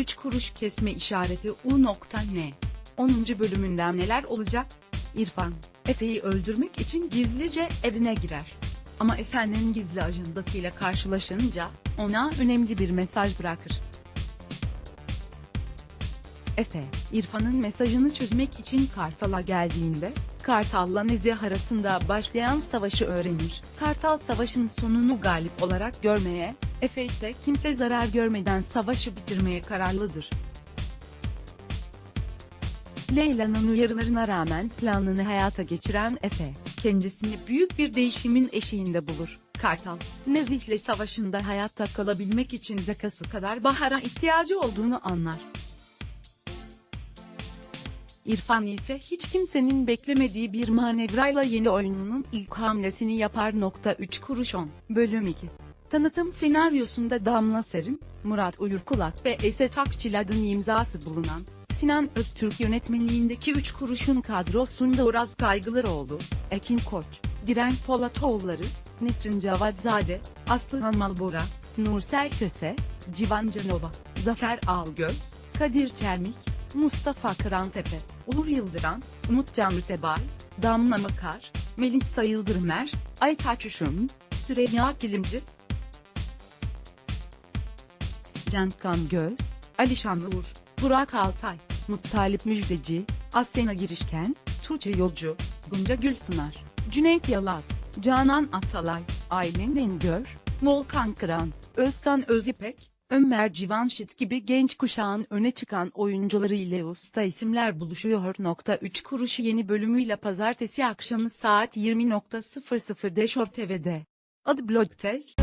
3 kuruş kesme işareti U.N. 10. bölümünden neler olacak? İrfan, Efe'yi öldürmek için gizlice evine girer. Ama Efe'nin gizli ajandasıyla karşılaşınca, ona önemli bir mesaj bırakır. Efe, İrfan'ın mesajını çözmek için Kartal'a geldiğinde, Kartal'la Nezih arasında başlayan savaşı öğrenir. Kartal savaşın sonunu galip olarak görmeye, Efe ise kimse zarar görmeden savaşı bitirmeye kararlıdır. Leyla'nın uyarılarına rağmen planını hayata geçiren Efe, kendisini büyük bir değişimin eşiğinde bulur. Kartal, Nezih'le savaşında hayatta kalabilmek için zekası kadar Bahar'a ihtiyacı olduğunu anlar. İrfan ise hiç kimsenin beklemediği bir manevrayla yeni oyununun ilk hamlesini yapar. Nokta 3 kuruş 10. Bölüm 2. Tanıtım senaryosunda Damla Serin, Murat Uyurkulak ve Esat Akçilad'ın imzası bulunan, Sinan Öztürk yönetmenliğindeki 3 kuruşun kadrosunda Uraz Kaygılaroğlu, Ekin Koç, Diren Polatoğulları, Nesrin Cavatzade, Aslı Hamalbora, Nursel Köse, Civan Canova, Zafer Algöz, Kadir Çermik, Mustafa Kırantepe, Uğur Yıldıran, Umut Can Mütebay, Damla Makar, Melisa Yıldırımer, Aytaç Üşüm, Süreyya Kilimci, Cankan Göz, Alişan Uğur, Burak Altay, Muttalip Müjdeci, Asena Girişken, Tuğçe Yolcu, Gunca Gülsunar, Cüneyt Yalat, Canan Atalay, Aylin Engör, Volkan Kıran, Özkan Özipek, Ömer Civanşit gibi genç kuşağın öne çıkan oyuncuları ile usta isimler buluşuyor. Nokta 3 kuruşu yeni bölümüyle pazartesi akşamı saat 20.00'de Show TV'de. Adı Blog Test.